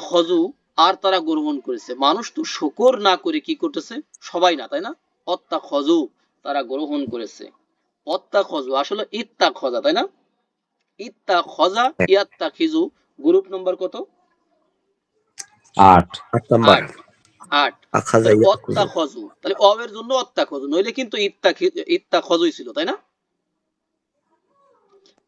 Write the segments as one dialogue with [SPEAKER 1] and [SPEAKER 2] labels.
[SPEAKER 1] খজু আর তারা গ্রহণ করেছে। মানুষ তো শকর না করে কি করতেছে? সবাই না তাই না? অত্তা খজু তারা গ্রহণ করেছে। অত্তা খজু আসলে ইত্তা খজা তাই না? ইত্তা খজা ইয়াত্তা খিজু গ্রুপ নম্বর কত?
[SPEAKER 2] আট।
[SPEAKER 3] আট নাম্বার।
[SPEAKER 1] আট। অত্তা খজু তাহলে অবের জন্য অত্তা খজু নইলে কিন্তু ইত্তা ইত্তা খজুই ছিল তাই না?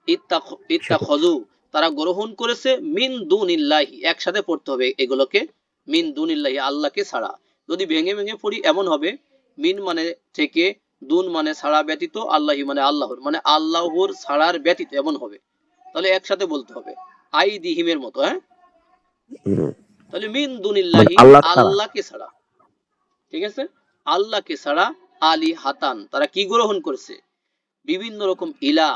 [SPEAKER 1] ইত্তা ইত্তা খজু তারা গ্রহণ করেছে মিন দুনিল্লাহি একসাথে পড়তে হবে এগুলোকে মিন দুনিল্লাহি আল্লাহকে ছাড়া। যদি ভেঙে ভেঙে পড়ি এমন হবে মিন মানে থেকে দুন মানে ছাড়া ব্যতীত আল্লাহি মানে আল্লাহর মানে আল্লাহর ছাড়ার ব্যতীত এমন হবে। তাহলে একসাথে বলতে হবে। আই দিহিমের মতো হ্যাঁ? তাহলে মিন দুনিল্লাহি
[SPEAKER 3] মানে।
[SPEAKER 1] আল্লাহকে ছাড়া। ঠিক আছে? আল্লাহকে ছাড়া আলী হাতান তারা কি গ্রহণ করেছে? বিভিন্ন রকম ইলা।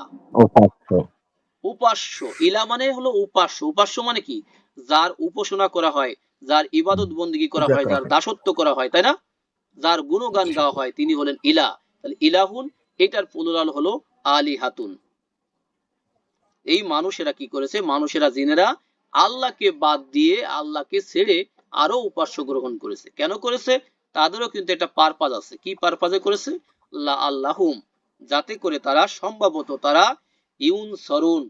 [SPEAKER 1] উপাস্য। ইলা মানে হলো উপাস্য। উপাস্য মানে কি? যার উপাসনা করা হয় যার ইবাদত বন্দিগি করা হয় যার দাসত্ব করা হয় তাই না? যার গুণগান গাওয়া হয় তিনি হলেন ইলা। তাহলে ইলাহুন এটার পুনরাল হলো আলী হাতুন এই মানুষেরা কি করেছে? মানুষেরা জিনেরা আল্লাহকে বাদ দিয়ে আল্লাহকে ছেড়ে আরও উপাস্য গ্রহণ করেছে। কেন করেছে? তাদেরও কিন্তু একটা পারপাজ আছে। কি পারপাজে করেছে? আল্লাহ আল্লাহুম যাতে করে তারা সম্ভবত তারা ইউন সরুন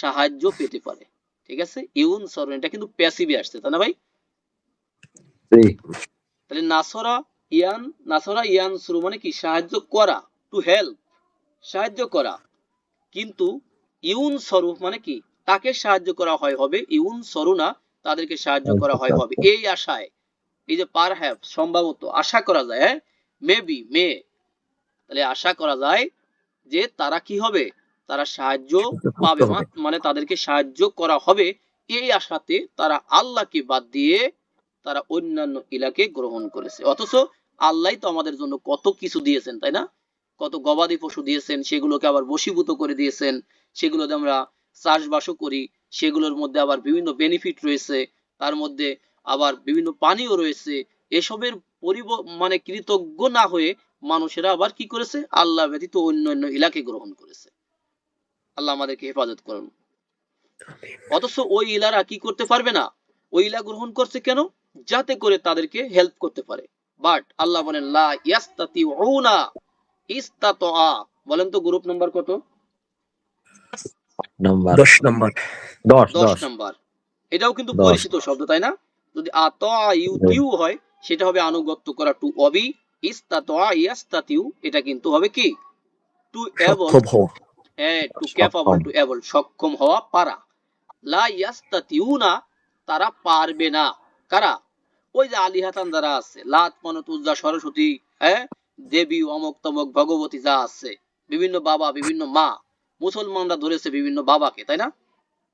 [SPEAKER 1] সাহায্য পেতে পারে। ঠিক আছে? ইউন সরুন এটা কিন্তু প্যাসিভে আসছে তাই না ভাই? তাহলে নাসরা ইয়ান নাসরা ইয়ান শুরু মানে কি? সাহায্য করা টু হেল্প সাহায্য করা। কিন্তু ইউন স্বরূপ মানে কি? তাকে সাহায্য করা হয় হবে ইউন সরুনা তাদেরকে সাহায্য করা হয় হবে। এই আশায় এই যে পার হ্যাভ সম্ভবত আশা করা যায় হ্যাঁ? মেবি মে তাহলে আশা করা যায় যে তারা কি হবে? তারা সাহায্য পাবে মানে তাদেরকে সাহায্য করা হবে। এই আশাতে তারা আল্লাহকে বাদ দিয়ে তারা অন্যান্য ইলাকে গ্রহণ করেছে। অথচ আল্লাহ তো আমাদের জন্য কত কিছু দিয়েছেন তাই না? কত গবাদি পশু দিয়েছেন সেগুলোকে আবার বশীভূত করে দিয়েছেন। সেগুলোতে আমরা চাষবাসও করি। সেগুলোর মধ্যে আবার বিভিন্ন বেনিফিট রয়েছে। তার মধ্যে আবার বিভিন্ন পানিও রয়েছে। এসবের পরিব মানে কৃতজ্ঞ না হয়ে মানুষেরা আবার কি করেছে? আল্লাহ ব্যতীত অন্য অন্য ইলাকে গ্রহণ করেছে। আল্লাহ আমাদেরকে হেফাজত করুন। অথচ ওই ইলারা কি করতে পারবে না? ওই ইলা গ্রহণ করছে কেন? যাতে করে তাদেরকে হেল্প করতে পারে। বাট আল্লাহ বলেন লা ইয়াস্তাতিউনা ইস্তাতআ। বলেন তো গ্রুপ নাম্বার কত?
[SPEAKER 2] নাম্বার
[SPEAKER 3] নাম্বার
[SPEAKER 1] নাম্বার এটাও কিন্তু পরিচিত শব্দ তাই না? যদি আতা ইউ
[SPEAKER 2] হুম।
[SPEAKER 1] টিউ হয় সেটা হবে আনুগত্য করা টু অবি। ইস্তাতআ ইয়াস্তাতিউ এটা কিন্তু হবে কি? টু এবং টু ক্যাপাবল টু এবল সক্ষম হওয়া পারা। লা ইয়াস্তাতিউনা তারা পারবে না। কারা? ওই যে যারা আছে লাত মানত উজ্জা সরস্বতী হ্যাঁ দেবী অমক তমক ভগবতী যা আছে বিভিন্ন বাবা বিভিন্ন মা মুসলমানরা ধরেছে বিভিন্ন বাবাকে তাই না?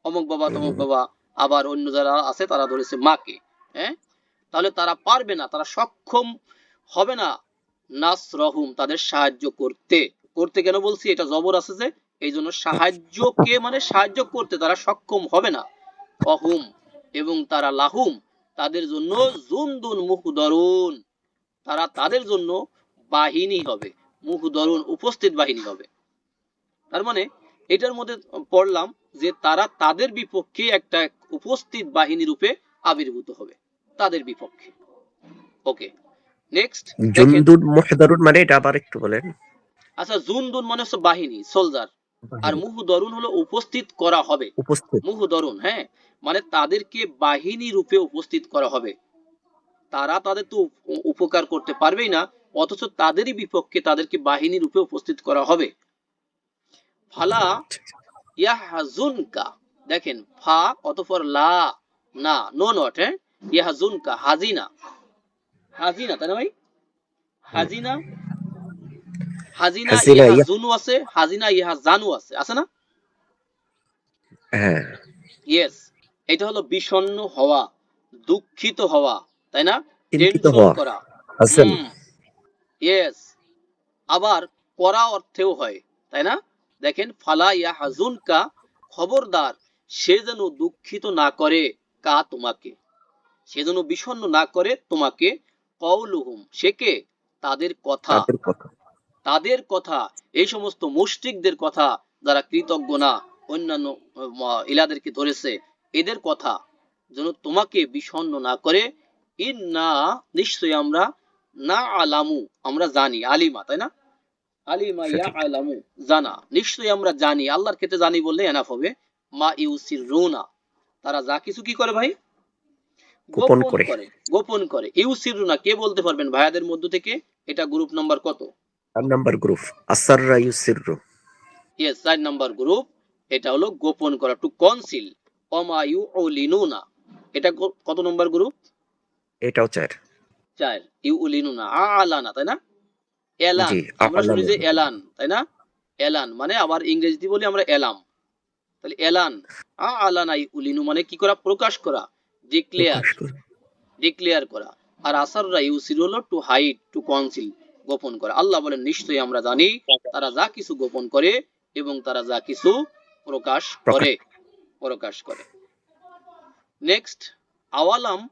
[SPEAKER 1] অমুক বাবা তমুক বাবা আবার অন্য যারা আছে তারা ধরেছে মাকে হ্যাঁ? তাহলে তারা পারবে না তারা সক্ষম হবে না। নাস রহুম তাদের সাহায্য করতে। করতে কেন বলছি? এটা জবর আছে যে এই জন্য সাহায্যকে মানে সাহায্য করতে তারা সক্ষম হবে না। অহুম এবং তারা লাহুম তাদের জন্য জুনদুন মুহুদরুন তারা তাদের জন্য বাহিনী হবে মুহুদরুন উপস্থিত বাহিনী হবে। তার মানে এটার মধ্যে পড়লাম যে তারা তাদের বিপক্ষে একটা উপস্থিত বাহিনী রূপে আবির্ভূত হবে তাদের বিপক্ষে। ওকে নেক্সট
[SPEAKER 3] জুন্দুন মুহদারুন মানে এটা আবার একটু বলেন।
[SPEAKER 1] আচ্ছা জুনদুন মানে হচ্ছে বাহিনী সোলজার। আর মুহুদরুন হলো উপস্থিত করা হবে।
[SPEAKER 3] উপস্থিত।
[SPEAKER 1] মুহুদরুন হ্যাঁ? মানে তাদেরকে বাহিনী রূপে উপস্থিত করা হবে। তারা তাদের তো উপকার করতে পারবেই না অথচ তাদেরই বিপক্ষে তাদেরকে বাহিনী রূপে উপস্থিত করা হবে। ফালা ইয়াহজুনকা দেখেন ফা অতঃপর লা না নো নট হ্যাঁ? ইয়াহজুনকা হাজিনা। হাজিনা তাই না ভাই? হাজিনা হাজিনা
[SPEAKER 3] ইয়া-
[SPEAKER 1] ইয়াহজুনু আছে হাজিনা ইয়াহজানু আছে। আছে না?
[SPEAKER 3] হ্যাঁ।
[SPEAKER 1] ইয়েস এটা হলো বিষণ্ণ হওয়া দুঃখিত হওয়া তাই না? টেনশন করা।
[SPEAKER 3] আছেন
[SPEAKER 1] ইয়েস আবার করা অর্থেও হয় তাই না? দেখেন ফালা ইয়া হাজুনকা খবরদার সে যেন দুঃখিত না করে কা তোমাকে। সে যেন বিষণ্ণ না করে তোমাকে। কৌলুহুম সে কে? তাদের কথা।
[SPEAKER 3] তাদের কথা
[SPEAKER 1] এই সমস্ত মুশরিকদের কথা যারা কৃতজ্ঞ না অন্যান্য ইলাদেরকে ধরেছে এদের কথা যেন তোমাকে বিষণ্ণ না করে। ইন্না নিশ্চয়ই আমরা না আলামু আমরা জানি আলিমা তাই না? আলিমা ইয়া আলামু জানা। নিশ্চয়ই আমরা জানি আল্লাহর ক্ষেত্রে জানি বললে এনাফ হবে। মা ইউসির রুনা তারা যা কিছু কি করে ভাই?
[SPEAKER 3] গোপন করে।
[SPEAKER 1] গোপন করে। ইউসির রুনা কে বলতে পারবেন ভাইয়াদের মধ্য থেকে? এটা গ্রুপ নাম্বার কত?
[SPEAKER 3] চার নাম্বার গ্রুপ আসাররা ইউসিররু
[SPEAKER 1] ইয়েস চার নাম্বার গ্রুপ এটা হলো গোপন করা টু কনসিল অমা ইউ ও লিনুনা এটা কত নম্বর গ্রুপ
[SPEAKER 3] এটাও চার।
[SPEAKER 1] চার ইউ লিনুনা আলানা তাই না? এলান আমরা শুনি যে। এলান তাই না? এলান মানে আবার ইংরেজিতে বলি আমরা এলাম। তাহলে এলান আ আলানা ইউ লিনু মানে কি করা? প্রকাশ করা ডিক্লেয়ার। ডিক্লেয়ার করা। আর আসাররা ইউসির হলো টু হাইড টু কনসিল গোপন করা। আল্লাহ বলেন নিশ্চয়ই আমরা জানি তারা যা কিছু গোপন করে এবং তারা যা কিছু প্রকাশ করে। প্রকাশ করে। নেক্সট আওয়ালাম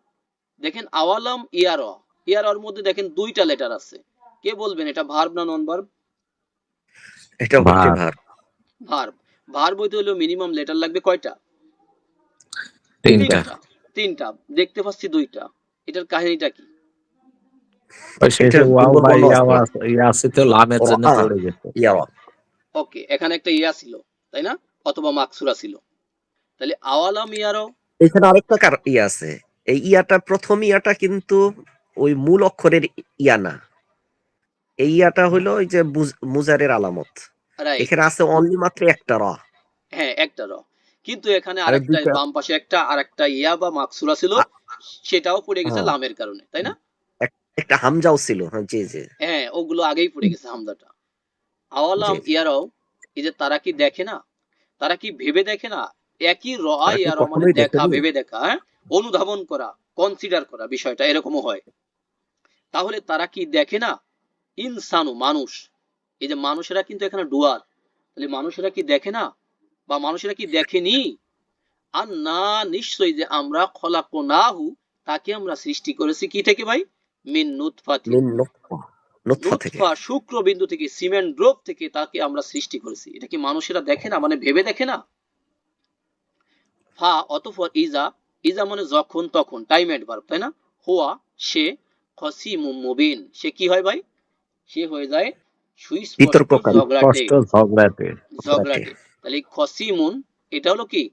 [SPEAKER 1] দেখেন আওয়ালাম ইয়ার। ইয়ারর মধ্যে দেখেন দুইটা লেটার আছে। কে বলবেন এটা ভার্ব না নন ভার্ব
[SPEAKER 3] এটা হচ্ছে
[SPEAKER 2] ভার।
[SPEAKER 3] ভার
[SPEAKER 1] ভার্ব ভার্ব হইতে হলেও মিনিমাম লেটার লাগবে কয়টা?
[SPEAKER 4] তিনটা।
[SPEAKER 1] তিনটা। দেখতে পাচ্ছি দুইটা। এটার কাহিনীটা কি? ওকে এখানে একটা ইয়া ছিল তাই না? অথবা মাকসুরা ছিল। তাহলে আওয়ালাম ইয়ারও
[SPEAKER 3] এখানে আরেকটা কার ইয়া আছে। এই ইয়াটা প্রথম ইয়াটা কিন্তু ওই মূল অক্ষরের ইয়া না। এই ইয়াটা হলো ওই যে মুজারের আলামত। এখানে আছে অনলি মাত্র একটা র।
[SPEAKER 1] হ্যাঁ একটা র। কিন্তু এখানে আরেকটা বাম পাশে একটা আরেকটা ইয়া বা মাকসুরা ছিল সেটাও পড়ে গেছে
[SPEAKER 3] হ্যাঁ।
[SPEAKER 1] লামের কারণে তাই না?
[SPEAKER 3] একটা হামজাও ছিল হ্যাঁ জি জি।
[SPEAKER 1] হ্যাঁ ওগুলো আগেই পড়ে গেছে হামজাটা। আওয়ালাম ইয়ারাও এই যে তারা কি দেখে না? তারা কি ভেবে দেখে না? একই র ইয়ারও মানে দেখা ভেবে দেখা হ্যাঁ? অনুধাবন করা কনসিডার করা বিষয়টা এরকমও হয়। তাহলে তারা কি দেখে না? ইনসানু মানুষ। এই যে মানুষেরা কিন্তু এখানে ডুয়ার তাহলে মানুষেরা কি দেখে না? বা মানুষেরা কি দেখেনি? আর না নিশ্চয়ই যে আমরা খলাকো নাহু তাকে আমরা সৃষ্টি করেছি কি থেকে ভাই? মিন নুতফাতি
[SPEAKER 3] নুতফা। নুতফা থেকে।
[SPEAKER 1] নুতফা শুক্রবিন্দু থেকে সিমেন্ট ড্রপ থেকে তাকে আমরা সৃষ্টি করেছি। এটা কি মানুষেরা দেখে না? মানে ভেবে দেখে না? ফা অতঃপর ইজা। ইজা মানে যখন তখন টাইম অ্যাডভার্ব তাই না? হুয়া সে খসিমু মুবিন। সে কি হয় ভাই? সে হয়ে যায় ঝগড়াটে। তাহলে খসিমুন এটা হলো কি?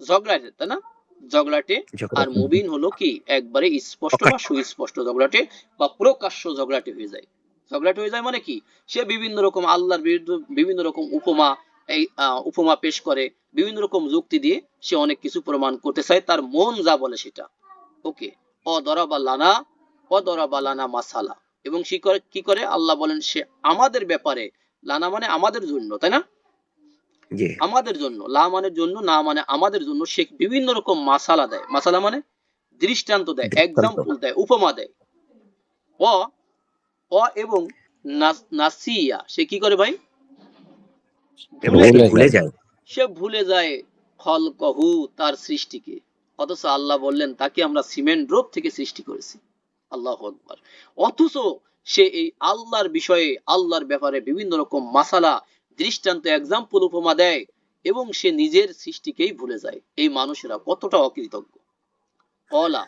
[SPEAKER 1] ঝগড়াটে তাই না? ঝগড়াটে আর মুবিন হলো কি? একবারে স্পষ্ট বা সুস্পষ্ট ঝগড়াটে বা প্রকাশ্য ঝগড়াটে হয়ে যায়। ঝগড়াটে হয়ে যায় মানে কি? সে বিভিন্ন রকম আল্লাহর বিরুদ্ধে বিভিন্ন রকম উপমা এই উপমা পেশ করে বিভিন্ন রকম যুক্তি দিয়ে সে অনেক কিছু প্রমাণ করতে চায় তার মন যা বলে সেটা। ওকে? অদরাবা লানা অদরাবা লানা মাসালা। এবং সে করে কি করে? আল্লাহ বলেন সে আমাদের ব্যাপারে লানা মানে আমাদের জন্য তাই না? আমাদের জন্য লা মানের জন্য না মানে আমাদের জন্য সে বিভিন্ন রকম মাসালা দেয়। মাসালা মানে দৃষ্টান্ত দেয় এক্সাম্পল দেয় উপমা দেয়। অ অ এবং নাসিয়া সে কি করে ভাই? ভুলে যায়।
[SPEAKER 3] ভুলে যায়।
[SPEAKER 1] সে ভুলে যায় খলকহু তার সৃষ্টিকে। অথচ আল্লাহ বললেন তাকে আমরা সিমেন্ট ড্রপ থেকে সৃষ্টি করেছি। আল্লাহ আকবার। অথচ সে এই আল্লাহর বিষয়ে আল্লাহর ব্যাপারে বিভিন্ন রকম মাসালা দৃষ্টান্ত এক্সাম্পল উপমা দেয় এবং সে নিজের সৃষ্টিকেই ভুলে যায়। এই মানুষেরা কতটা অকৃতজ্ঞ। কলা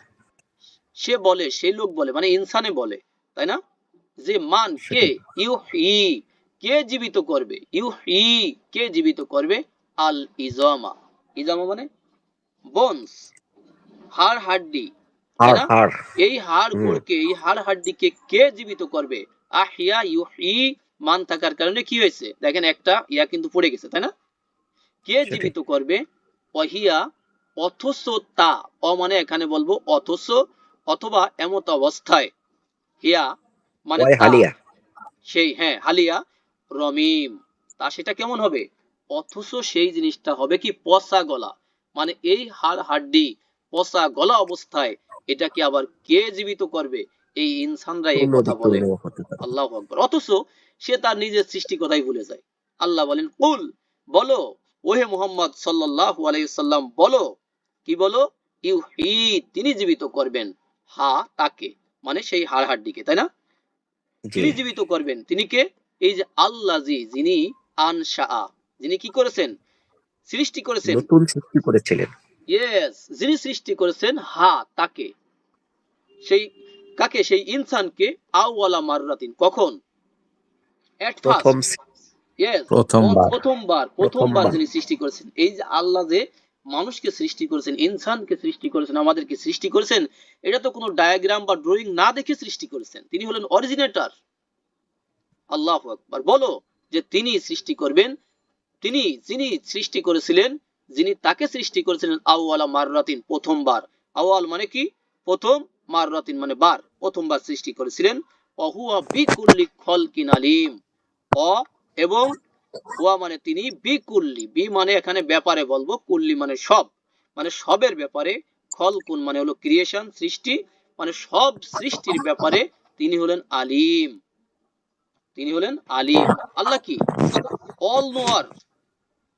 [SPEAKER 1] সে বলে সেই লোক বলে মানে ইনসানে বলে তাই না? যে মান কে? ইউ কে জীবিত করবে? ইউ কে জীবিত করবে? আল ইজামা। ইজামা মানে বোনস হাড় হাড্ডি এই হাড়। গুড়কে এই হাড় হাড্ডিকে কে জীবিত করবে? আহিয়া ইউহি মান থাকার কারণে কি হয়েছে? দেখেন একটা ইয়া কিন্তু পড়ে গেছে তাই না? কে জীবিত করবে? অহিয়া অথচ তা অ মানে এখানে বলব অথচ অথবা এমত অবস্থায়। হিয়া মানে
[SPEAKER 3] হালিয়া।
[SPEAKER 1] সেই হ্যাঁ হালিয়া রমিম। তা সেটা কেমন হবে? অথচ সেই জিনিসটা হবে কি পচা গলা। মানে এই হাড় হাড্ডি পচা গলা অবস্থায় এটাকে আবার কে জীবিত করবে? এই ইনসানরা এই কথা বলে। আল্লাহ আকবর। অথচ সে তার নিজের সৃষ্টি কথাই ভুলে যায়। আল্লাহ বলেন কুল বলো ওহে মোহাম্মদ সাল্লাল্লাহু আলাইহি সাল্লাম বলো। কি বলো? ইউহি তিনি জীবিত করবেন। হা তাকে মানে সেই হাড় হাড্ডিকে তাই না? তিনি জীবিত করবেন। তিনি কে? এই যে আল্লাজি যিনি আনশা যিনি কি করেছেন? সৃষ্টি করেছেন।
[SPEAKER 3] নতুন সৃষ্টি করেছিলেন।
[SPEAKER 1] ইয়েস যিনি সৃষ্টি করেছেন হা তাকে। সেই কাকে? সেই ইনসানকে আউওয়ালা মাররাতিন কখন?
[SPEAKER 3] প্রথম
[SPEAKER 4] প্রথমবার।
[SPEAKER 1] প্রথমবার প্রথমবার। যিনি সৃষ্টি করেছেন। এই যে আল্লাহ যে মানুষকে সৃষ্টি করেছেন ইনসানকে সৃষ্টি করেছেন আমাদেরকে সৃষ্টি করেছেন এটা তো কোনো ডায়াগ্রাম বা ড্রয়িং না দেখে সৃষ্টি করেছেন। তিনি হলেন অরিজিনেটর আল্লাহ আকবার। বলো যে তিনি সৃষ্টি করবেন তিনি যিনি সৃষ্টি করেছিলেন যিনি তাকে সৃষ্টি করেছিলেন আউয়ালা মাররাতিন প্রথমবার। আওয়াল মানে কি? প্রথম মাররাতিন মানে বার। প্রথমবার সৃষ্টি করেছিলেন। অহুয়া বিকুল্লি খলকিন আলিম। অ এবং ওয়া মানে তিনি বি কুল্লি। বি মানে এখানে ব্যাপারে বলব, কুল্লি মানে সব। মানে সবের ব্যাপারে খলকুন মানে হলো ক্রিয়েশন সৃষ্টি। মানে সব সৃষ্টির ব্যাপারে তিনি হলেন আলিম। তিনি হলেন আলিম। আল্লাহ কি? All knower.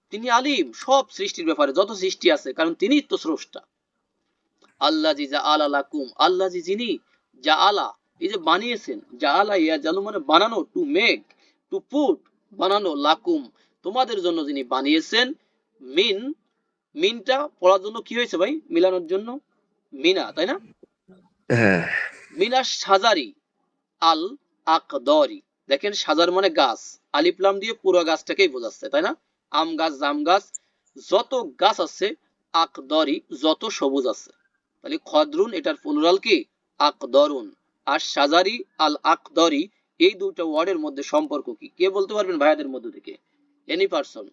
[SPEAKER 1] তিনি আলিম, সব সৃষ্টির ব্যাপারে, যত সৃষ্টি আছে, কারণ তিনি তো স্রষ্টা। আল্লাহ জি যা আলা লাকুম। আল্লাহ জি যিনি যা আলা এই যে বানিয়েছেন যা আলা ইয়া জালু মানে বানানো টু মেক টু পুট বানানো লাকুম। তোমাদের জন্য যিনি বানিয়েছেন মিন মিনটা পড়ার জন্য কি হয়েছে ভাই? মিলানোর জন্য? মিনা তাই না?
[SPEAKER 3] হ্যাঁ।
[SPEAKER 1] মিনা সাজারি আল আকদরি। দেখেন সাজার মানে গাছ। আলিফলাম দিয়ে পুরো গাছটাকেই বোঝাচ্ছে তাই না? আম গাছ জাম গাছ যত গাছ আছে আকদরি যত সবুজ আছে। তাহলে খদরুন এটার প্লুরাল কি? আকদরুন। আর সাজারি আল আকদরি এই দুটো ওয়ার্ডের মধ্যে সম্পর্ক কি? কে বলতে পারবেন ভাইয়াদের মধ্যে থেকে? এনি পারসন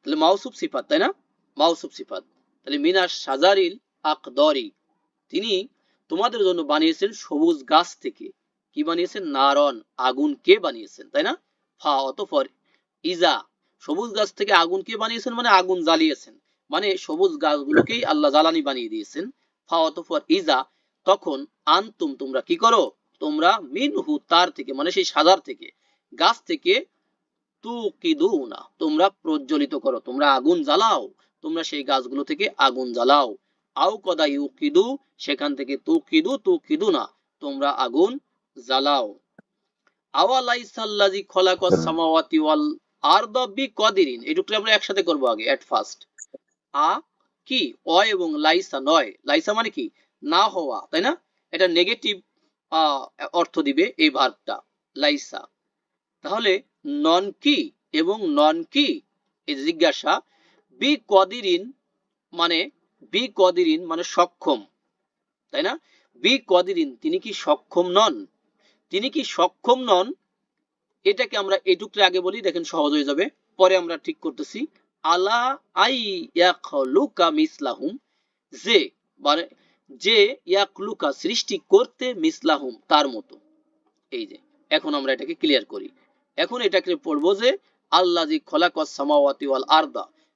[SPEAKER 1] তাহলে মাউসুফ সিফাত, তাই না? মাউসুফ সিফাত। তাহলে মিনার সাজারিল আকদরি, তিনি তোমাদের জন্য বানিয়েছেন সবুজ গাছ থেকে। কি বানিয়েছেন? নারন আগুন কে বানিয়েছেন, তাই না? ফা অতফর ইজা, সবুজ গাছ থেকে আগুন কে বানিয়েছেন? মানে আগুন জ্বালিয়েছেন। মানে সবুজ গাছগুলোকেই আল্লাহ জ্বালানি বানিয়ে দিয়েছেন। ফা অতফর ইজা তখন আনতুম তোমরা কি করো? তোমরা মিনহু তার থেকে মানে সেই সাজার থেকে, গাছ থেকে তু না তোমরা প্রজ্বলিত করো, তোমরা আগুন জ্বালাও, তোমরা সেই গাছগুলো থেকে আগুন জ্বালাও। আও কদা ইউকিদু, সেখান থেকে তু কিদু তু কিদু না তোমরা আগুন জ্বালাও। আওয়ালাইসাল্লাজি খলাকাস সামাওয়াতি ওয়াল আরদা বি কদিরিন এটুকু আমরা একসাথে করব আগে এট ফার্স্ট আ কি? অ এবং লাইসা নয়। লাইসা মানে কি? না হওয়া, তাই না? এটা নেগেটিভ অর্থ দিবে এই ভার্বটা লাইসা। তাহলে নন কি এবং নন কি? এই জিজ্ঞাসা, বি কদিরিন মানে বি কদিরিন মানে সক্ষম, তাই না? বি কদিরিন, তিনি কি সক্ষম নন? তিনি কি সক্ষম নন? এটাকে আমরা এটুকরে আগে বলি, দেখেন সহজ হয়ে যাবে। পরে আমরা ঠিক করতেছি। আলা আই ইয়াখলুকা মিসলাহুম, যে মানে যে ইয়াকলুকা সৃষ্টি করতে মিসলাহুম তার মতো। এই যে, এখন আমরা এটাকে ক্লিয়ার করি। এখন এটাকে যে আল্লাহ সামাওয়াতি ওয়াল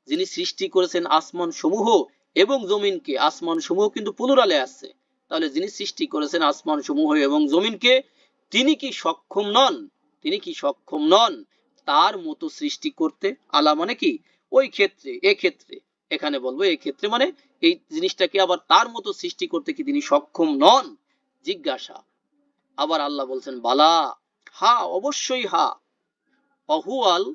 [SPEAKER 1] যিনি সৃষ্টি করেছেন আসমান সমূহ এবং জমিনকে। আসমান সমূহ কিন্তু পুনরালে আসছে। তাহলে যিনি সৃষ্টি করেছেন আসমান সমূহ এবং জমিনকে, তিনি কি সক্ষম নন? তিনি কি সক্ষম নন? তার মতো সৃষ্টি করতে, আলা মানে কি? ওই ক্ষেত্রে ক্ষেত্রে এখানে বলব ক্ষেত্রে মানে এই জিনিসটাকে আবার তার মতো সৃষ্টি করতে কি তিনি সক্ষম নন? জিজ্ঞাসা। আবার আল্লাহ বলছেন, বালা, হা, অবশ্যই হা। অহুয়াল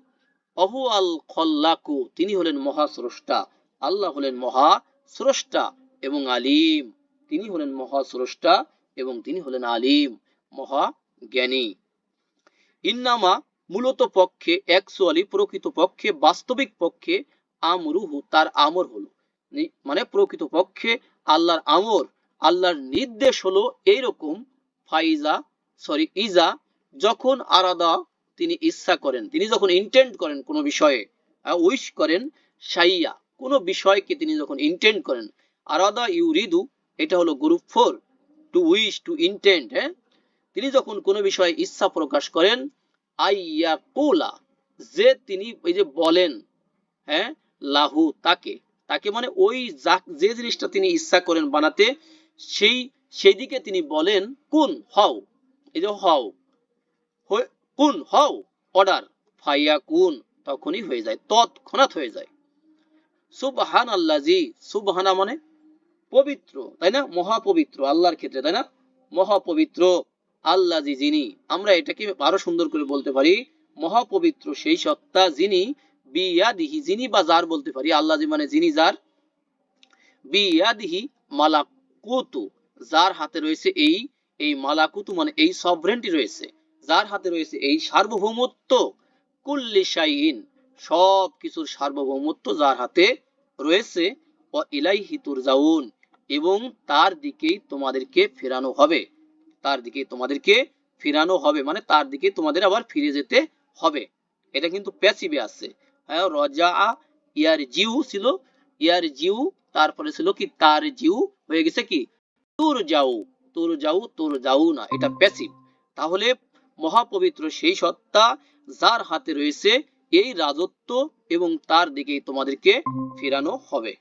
[SPEAKER 1] অহুয়াল খল্লাকু, তিনি হলেন মহা স্রষ্টা আল্লাহ হলেন মহা স্রষ্টা এবং আলিম। তিনি হলেন মহা স্রষ্টা এবং তিনি হলেন আলিম মহা জ্ঞানী ইন্নামা মূলত পক্ষে অ্যাকচুয়ালি প্রকৃত পক্ষে, বাস্তবিক পক্ষে আমরুহু, তার আমর হলো। মানে প্রকৃত পক্ষে আল্লাহর আমর, আল্লাহর নির্দেশ হলো এইরকম ফাইজা সরি ইজা, যখন আরাদা তিনি ইচ্ছা করেন, তিনি যখন ইন্টেন্ড করেন কোনো বিষয়ে উইশ করেন সাইয়া কোনো বিষয়কে তিনি যখন ইন্টেন্ড করেন, আরাদা ইউরিদু, এটা হলো group four to wish to intend হ্যাঁ? তিনি যখন কোনো বিষয়ে ইচ্ছা প্রকাশ করেন আইয়া কুলা যে তিনি ওই যে বলেন হ্যাঁ লাহু, তাকে। তাকে মানে ওই যে জিনিসটা তিনি ইচ্ছা করেন বানাতে, সেই সেই দিকে তিনি বলেন, কুন, হও। এই যে হও কুন, হও। অর্ডার, ফাইয়া কুন, তখনই হয়ে যায়, তৎক্ষণাৎ হয়ে যায়। সুবহান আল্লাজি সুবহানা মানে পবিত্র, তাই না? মহাপবিত্র, আল্লাহর ক্ষেত্রে, তাই না? মহাপবিত্র। আল্লাহ যিনি, আমরা এটাকে আরও সুন্দর করে বলতে পারি, মহাপবিত্র সেই সত্তা যিনি, বিয়াদিহি যিনি বা যার বলতে পারি আল্লাহ মানে যিনি যার, বিয়াদিহি মালাকুতু, যার হাতে রয়েছে এই এই মালাকুতু মানে এই সভরেন্টি রয়েছে, যার হাতে রয়েছে এই সার্বভৌমত্ব, কুল্লি শাইইন, সব কিছুর সার্বভৌমত্ব যার হাতে রয়েছে ও ইলাইহি তুরজাউন, এবং তার দিকেই তোমাদেরকে ফেরানো হবে। তার দিকে তোমাদেরকে ফিরানো হবে। মানে তার দিকে তোমাদের আবার ফিরে যেতে হবে। এটা কিন্তু প্যাসিভে আছে। হ্যাঁ রজা ইয়ার জিউ ছিল। ইয়ার জিউ তারপরে ছিল কি? তার জিউ হয়ে গেছে কি? তুর যাও তুর যাও তুর যাও না, এটা প্যাসিভ। তাহলে মহাপবিত্র সেই সত্তা যার হাতে রয়েছে এই রাজত্ব এবং তার দিকেই তোমাদেরকে ফেরানো হবে।